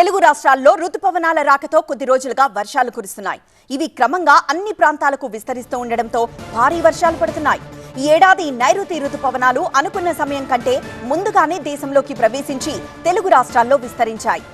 తెలుగు రాష్ట్రాల్లో రుతుపవనాల రాకతో కొద్ది రోజులుగా వర్షాలు కురుస్తున్నాయి. ఇవి క్రమంగా అన్ని ప్రాంతాలకు విస్తరిస్తూ ఉండడంతో భారీ వర్షాలు పడుతున్నాయి. ఈ ఏడాది నైరుతి రుతుపవనాలు అనుకున్న సమయం కంటే ముందుగానే దేశంలోకి ప్రవేశించి తెలుగు రాష్ట్రాల్లో విస్తరించాయి.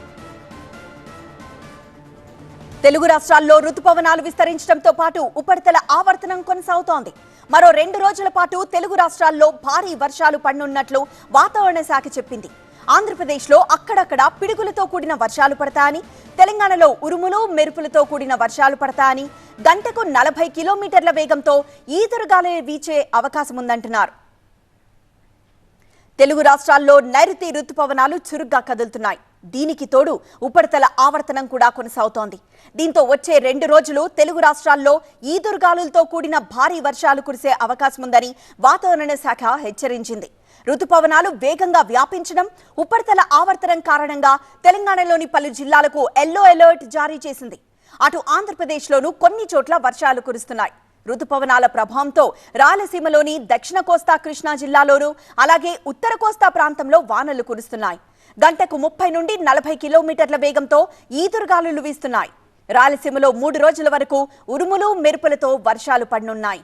తెలుగు రాష్ట్రాల్లో రుతుపవనాలు విస్తరించడంతో పాటు ఉపరితల ఆవర్తనం కొనసాగుతోంది. మరో రెండు రోజుల పాటు తెలుగు రాష్ట్రాల్లో భారీ వర్షాలు పడనున్నట్లు వాతావరణ శాఖ చెప్పింది. ఆంధ్రప్రదేశ్లో అక్కడక్కడ పిడుగులతో కూడిన వర్షాలు పడతాయని తెలంగాణలో ఉరుములు మెరుపులతో కూడిన వర్షాలు పడతాయని గంటకు నలభై కిలోమీటర్ల వేగంతో ఈదురుగాలే వీచే అవకాశం ఉందంటున్నారు తెలుగు రాష్ట్రాల్లో నైరుతి రుతుపవనాలు చురుగ్గా కదులుతున్నాయి. దీనికి తోడు ఉపరితల ఆవర్తనం కూడా కొనసాగుతోంది. దీంతో వచ్చే రెండు రోజులు తెలుగు రాష్ట్రాల్లో ఈదురుగాలులతో కూడిన భారీ వర్షాలు కురిసే అవకాశం ఉందని వాతావరణ శాఖ హెచ్చరించింది. రుతుపవనాలు వేగంగా వ్యాపించడం ఉపరితల ఆవర్తనం కారణంగా తెలంగాణలోని పలు జిల్లాలకు ఎల్లో అలర్ట్ జారీ చేసింది. అటు ఆంధ్రప్రదేశ్లోనూ కొన్ని చోట్ల వర్షాలు కురుస్తున్నాయి. రుతుపవనాల ప్రభావంతో రాయలసీమలోని దక్షిణ కోస్తా కృష్ణా జిల్లాలోనూ అలాగే ఉత్తర కోస్తా ప్రాంతంలో వానలు కురుస్తున్నాయి. గంటకు ముప్పై నుండి నలభై కిలోమీటర్ల వేగంతో ఈదురుగాలులు వీస్తున్నాయి. రాయలసీమలో మూడు రోజుల వరకు ఉరుములు మెరుపులతో వర్షాలు పడనున్నాయి.